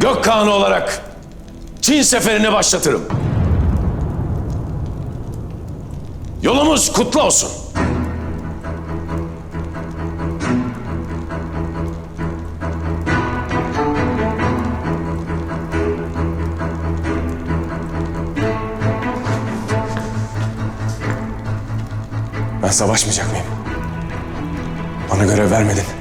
Gökkanı olarak Çin seferini başlatırım. Yolumuz kutlu olsun. Ben savaşmayacak mıyım? Bana görev vermedin.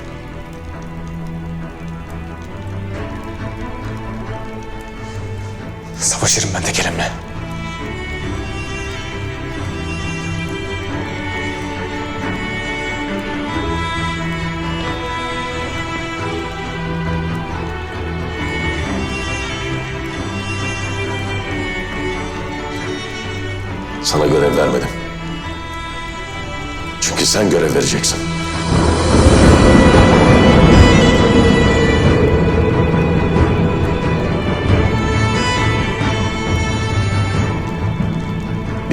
Savaşırım ben tek elimle. Sana görev vermedim. Çünkü sen görev vereceksin.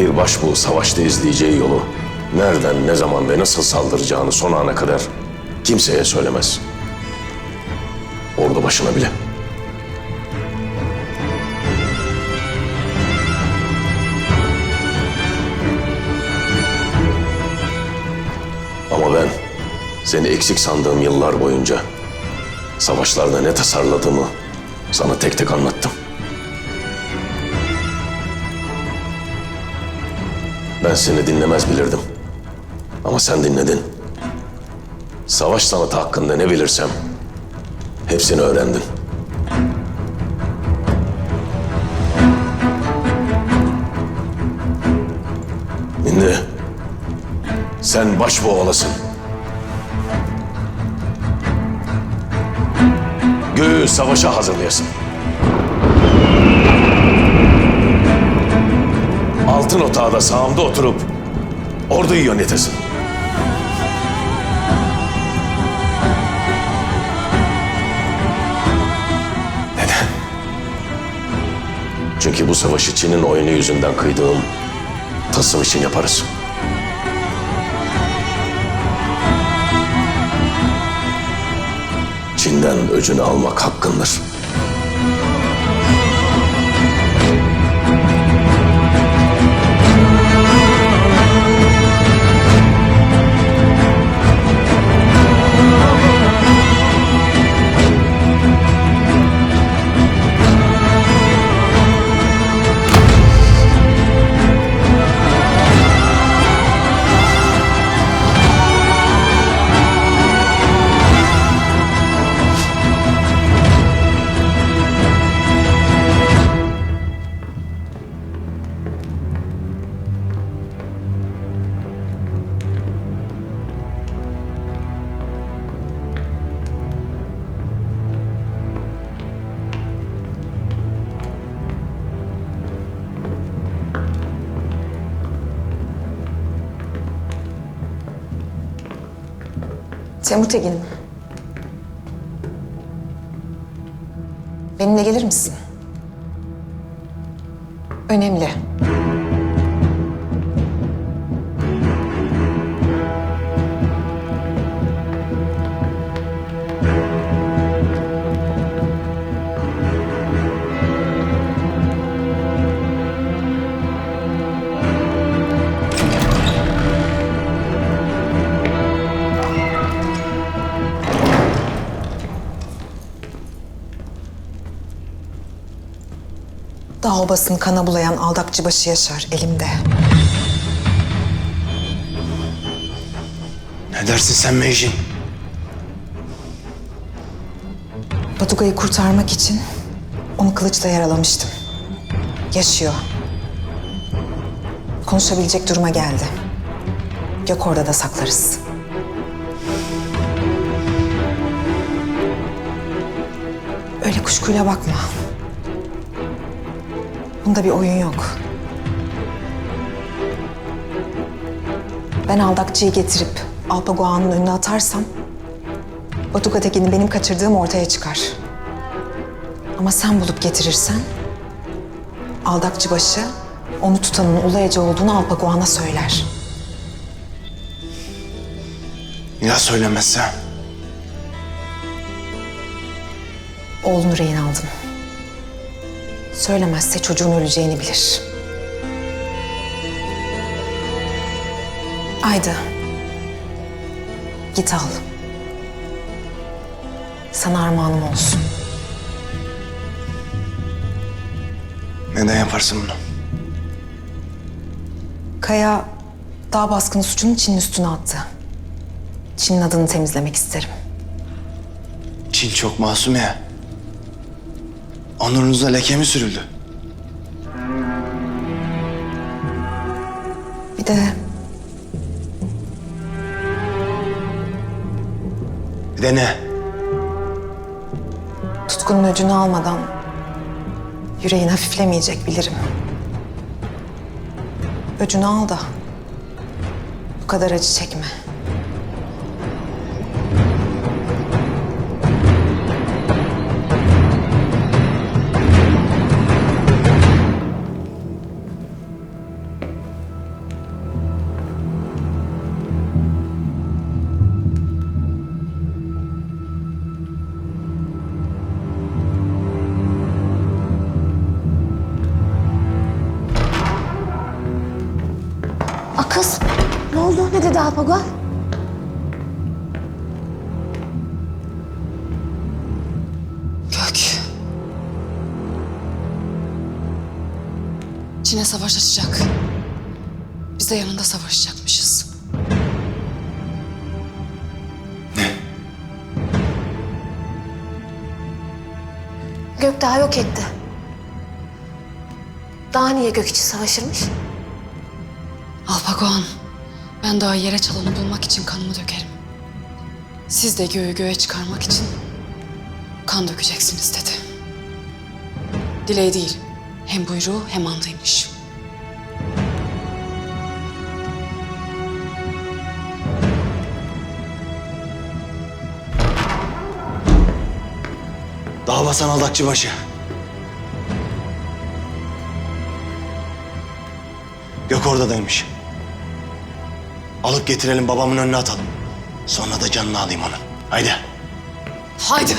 Bir başbuğ savaşta izleyeceği yolu nereden, ne zaman ve nasıl saldıracağını son ana kadar kimseye söylemez. Ordu başına bile. Ama ben seni eksik sandığım yıllar boyunca savaşlarda ne tasarladığımı sana tek tek anlattım. Ben seni dinlemez bilirdim. Ama sen dinledin. Savaş sanatı hakkında ne bilirsem hepsini öğrendin. Şimdi sen başbuğ olasın. Göğü savaşa hazırlayasın. Altın otağda sağımda oturup orduyu yönetesin. Neden? Çünkü bu savaşı Çin'in oyunu yüzünden kıydığım tasım için yaparız. Çin'den öcünü almak hakkındır. Temutegin. Benimle gelir misin? Önemli. Dağ obasını kana bulayan aldakçı başı Yaşar elimde. Ne dersin sen Meyjin? Batuga'yı kurtarmak için onu kılıçla yaralamıştım. Yaşıyor. Konuşabilecek duruma geldi. Gök orada da saklarız. Öyle kuşkuyla bakma. Bunda bir oyun yok. Ben aldakçıyı getirip Alpagoğan'ın önüne atarsam Batuka Tekin'i benim kaçırdığım ortaya çıkar. Ama sen bulup getirirsen aldakçı başı onu tutanın Ece olduğunu Alpagoğan'a söyler. Ya söylemezse? Oğlunu rehin aldım. Söylemezse çocuğun öleceğini bilir. Ayda. Git al. Sana armağanım olsun. Neden yaparsın bunu? Kaya dağ baskını suçunu Çin'in üstüne attı. Çin'in adını temizlemek isterim. Çin çok masum ya. Onurunuza leke mi sürüldü? Bir de Bir de ne? tutkunun öcünü almadan yüreğin hafiflemeyecek bilirim. Öcünü al da bu kadar acı çekme. A kız ne oldu? Ne dedi Alpagal? Gök. Çin'e savaş açacak. Biz de yanında savaşacakmışız. Gökdağ yok etti. Daha niye gök için savaşırmış? Alpagoan, ben daha yere çalanı bulmak için kanımı dökerim. Siz de göğü göğe çıkarmak için kan dökeceksiniz dedi. Dileği değil, hem buyruğu hem andıymış. Dağ basan aldakçı başı. Gök oradaymış. Alıp getirelim babamın önüne atalım. Sonra da canını alayım onun. Haydi. Haydi!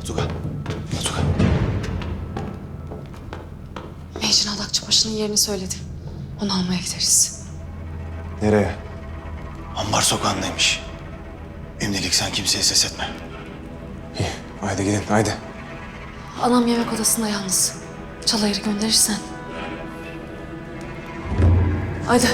Batuga. Batuga. Mecin Adakçıbaşı'nın yerini söyledi. Onu almaya gideriz. Nereye? Ambar sokağındaymış. Şimdilik sen kimseye ses etme. İyi. Haydi gidin haydi. Anam yemek odasında yalnız. Çalayır'ı gönderirsen. Haydi.